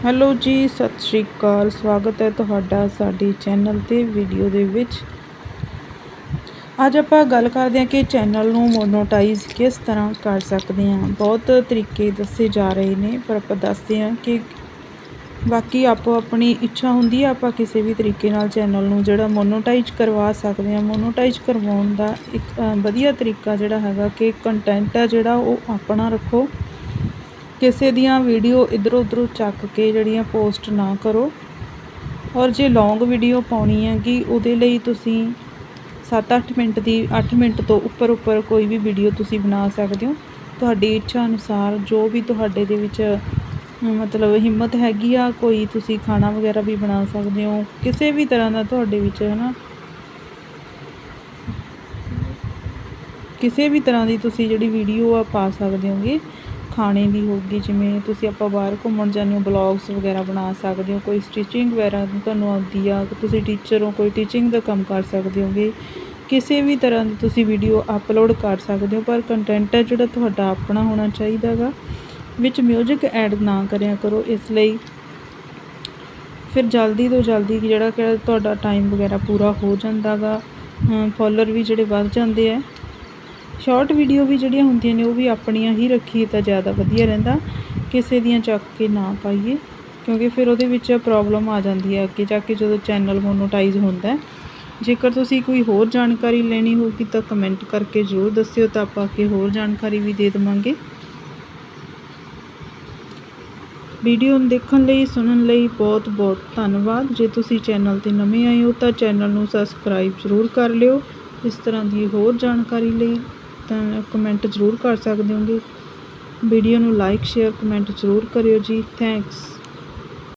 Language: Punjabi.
ਹੈਲੋ ਜੀ, ਸਤਿ ਸ਼੍ਰੀ ਅਕਾਲ। ਸਵਾਗਤ ਹੈ ਤੁਹਾਡਾ ਸਾਡੇ ਚੈਨਲ ਤੇ ਵੀਡੀਓ ਦੇ ਵਿੱਚ। ਅੱਜ ਆਪਾਂ ਗੱਲ ਕਰਦੇ ਹਾਂ ਕਿ ਚੈਨਲ ਨੂੰ ਮੋਨੋਟਾਈਜ਼ ਕਿਸ ਤਰ੍ਹਾਂ ਕਰ ਸਕਦੇ ਹਾਂ। ਬਹੁਤ ਤਰੀਕੇ ਦੱਸੇ ਜਾ ਰਹੇ ਨੇ, ਪਰ ਆਪਾਂ ਦੱਸਦੇ ਹਾਂ ਕਿ ਬਾਕੀ ਆਪੋ ਆਪਣੀ ਇੱਛਾ ਹੁੰਦੀ ਹੈ, ਆਪਾਂ ਕਿਸੇ ਵੀ ਤਰੀਕੇ ਨਾਲ ਚੈਨਲ ਨੂੰ ਜਿਹੜਾ ਮੋਨੋਟਾਈਜ਼ ਕਰਵਾ ਸਕਦੇ ਹਾਂ। ਮੋਨੋਟਾਈਜ਼ ਕਰਵਾਉਣ ਦਾ ਇੱਕ ਵਧੀਆ ਤਰੀਕਾ ਜਿਹੜਾ ਹੈਗਾ ਕਿ ਕੰਟੈਂਟ ਹੈ ਜਿਹੜਾ ਉਹ ਆਪਣਾ ਰੱਖੋ। ਕਿਸੇ ਦੀਆਂ ਵੀਡੀਓ ਇਧਰੋਂ ਉਧਰੋਂ ਚੱਕ ਕੇ ਜਿਹੜੀਆਂ ਪੋਸਟ ਨਾ ਕਰੋ। ਔਰ ਜੇ ਲੌਂਗ ਵੀਡੀਓ ਪਾਉਣੀ ਹੈਗੀ, ਉਹਦੇ ਲਈ ਤੁਸੀਂ 7-8 ਮਿੰਟ ਦੀ 8 ਮਿੰਟ ਤੋਂ ਉੱਪਰ ਉੱਪਰ ਕੋਈ ਵੀ ਵੀਡੀਓ ਤੁਸੀਂ ਬਣਾ ਸਕਦੇ ਹੋ। ਤੁਹਾਡੀ ਇੱਛਾ ਅਨੁਸਾਰ ਜੋ ਵੀ ਤੁਹਾਡੇ ਦੇ ਵਿੱਚ ਮਤਲਬ ਹਿੰਮਤ ਹੈਗੀ ਆ, ਕੋਈ ਤੁਸੀਂ ਖਾਣਾ ਵਗੈਰਾ ਵੀ ਬਣਾ ਸਕਦੇ ਹੋ। ਕਿਸੇ ਵੀ ਤਰ੍ਹਾਂ ਦਾ ਤੁਹਾਡੇ ਵਿੱਚ ਹੈ ਨਾ ਕਿਸੇ ਵੀ ਤਰ੍ਹਾਂ ਦੀ ਤੁਸੀਂ ਜਿਹੜੀ ਵੀਡੀਓ ਆ ਪਾ ਸਕਦੇ ਹੋਗੇ। ਖਾਣੇ ਦੀ ਹੋਗੀ ਜਿਵੇਂ ਤੁਸੀਂ ਆਪਾਂ ਬਾਹਰ ਘੁੰਮਣ ਜਾਂਦੇ ਹੋ ਬਲੌਗਸ ਵਗੈਰਾ ਬਣਾ ਸਕਦੇ ਹੋ, ਕੋਈ ਸਟਿਚਿੰਗ ਵਗੈਰਾ ਤੁਹਾਨੂੰ ਆਉਂਦੀ ਆ, ਤੁਸੀਂ ਟੀਚਰ ਹੋ, ਕੋਈ ਟੀਚਿੰਗ ਦਾ ਕੰਮ ਕਰ ਸਕਦੇ ਹੋਗੇ, ਕਿਸੇ ਵੀ ਤਰ੍ਹਾਂ ਦੀ ਤੁਸੀਂ ਵੀਡੀਓ ਅਪਲੋਡ ਕਰ ਸਕਦੇ ਹੋ, ਪਰ ਕੰਟੈਂਟ ਹੈ ਜਿਹੜਾ ਤੁਹਾਡਾ ਆਪਣਾ ਹੋਣਾ ਚਾਹੀਦਾ ਗਾ, ਵਿੱਚ ਮਿਊਜ਼ਿਕ ਐਡ ਨਾ ਕਰਿਆ ਕਰੋ, ਇਸ ਲਈ ਫਿਰ ਜਲਦੀ ਤੋਂ ਜਲਦੀ ਜਿਹੜਾ ਕਿ ਤੁਹਾਡਾ ਟਾਈਮ ਵਗੈਰਾ ਪੂਰਾ ਹੋ ਜਾਂਦਾ ਗਾ ਫੋਲੋਅਰ ਵੀ ਜਿਹੜੇ ਵੱਧ ਜਾਂਦੇ ਆ ਸ਼ਾਰਟ ਵੀਡੀਓ ਵੀ ਜਿਹੜੀਆਂ ਹੁੰਦੀਆਂ ਨੇ, ਉਹ ਵੀ ਆਪਣੀਆਂ ਹੀ ਰੱਖੀਏ ਤਾਂ ਜ਼ਿਆਦਾ ਵਧੀਆ ਰਹਿੰਦਾ। ਕਿਸੇ ਦੀਆਂ ਚੱਕ ਕੇ ਨਾ ਪਾਈਏ, ਕਿਉਂਕਿ ਫਿਰ ਉਹਦੇ ਵਿੱਚ ਪ੍ਰੋਬਲਮ ਆ ਜਾਂਦੀ ਹੈ, ਅੱਗੇ ਜਾ ਕੇ ਜਦੋਂ ਚੈਨਲ ਮੋਨੋਟਾਈਜ਼ ਹੁੰਦਾ ਜੇਕਰ ਤੁਸੀਂ ਕੋਈ ਹੋਰ ਜਾਣਕਾਰੀ ਲੈਣੀ ਹੋਊਗੀ ਤਾਂ ਕਮੈਂਟ ਕਰਕੇ ਜ਼ਰੂਰ ਦੱਸਿਓ, ਤਾਂ ਆਪਾਂ ਅੱਗੇ ਹੋਰ ਜਾਣਕਾਰੀ ਵੀ ਦੇ ਦੇਵਾਂਗੇ। ਵੀਡੀਓ ਨੂੰ ਦੇਖਣ ਲਈ, ਸੁਣਨ ਲਈ ਬਹੁਤ ਬਹੁਤ ਧੰਨਵਾਦ। ਜੇ ਤੁਸੀਂ ਚੈਨਲ ਤੇ ਨਵੇਂ ਆਏ ਹੋ ਤਾਂ ਚੈਨਲ ਨੂੰ ਸਬਸਕ੍ਰਾਈਬ ਜ਼ਰੂਰ ਕਰ ਲਿਓ। ਇਸ ਤਰ੍ਹਾਂ ਦੀ ਹੋਰ ਜਾਣਕਾਰੀ ਲਈ ਤਾਂ ਕਮੈਂਟ ਜ਼ਰੂਰ ਕਰ ਸਕਦੇ ਹੋਗੇ। ਵੀਡੀਓ ਨੂੰ ਲਾਈਕ ਸ਼ੇਅਰ ਕਮੈਂਟ ਜ਼ਰੂਰ ਕਰਿਓ ਜੀ। ਥੈਂਕਸ